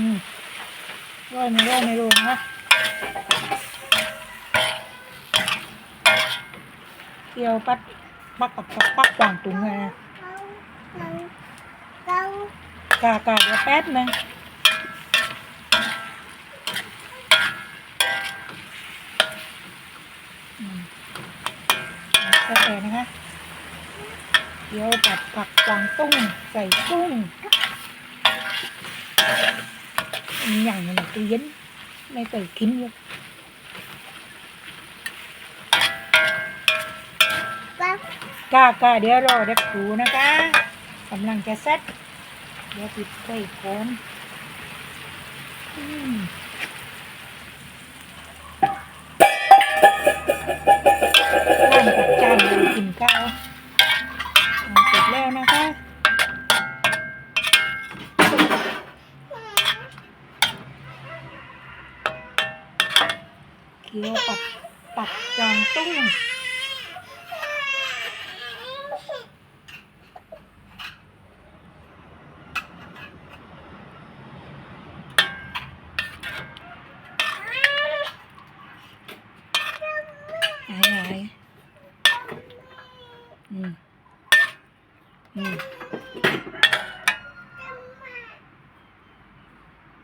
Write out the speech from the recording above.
อืมร้อยไม่ร้อยไม่รู้นะเกี่ยวปัดปักกับปักปักกวางตุงเลยนะกากาเดี๋ยวแป๊บนึงก็แต่นะคะเดี๋ยวปัดผักกวางตุ้งใส่กุ้ง อย่างหนึงตู้เย็นไม่เคยกินเลยก้ากาเดี๋ยวรอเด็กครูนะคะกำลังจะเซ็ตเดี๋ยวปิดไฟก่อนอืมล้างกับจานกินข้าวเสร็จแล้วนะคะ เคี้ยวปักปักกลางตุ้งหายหายอืมอืม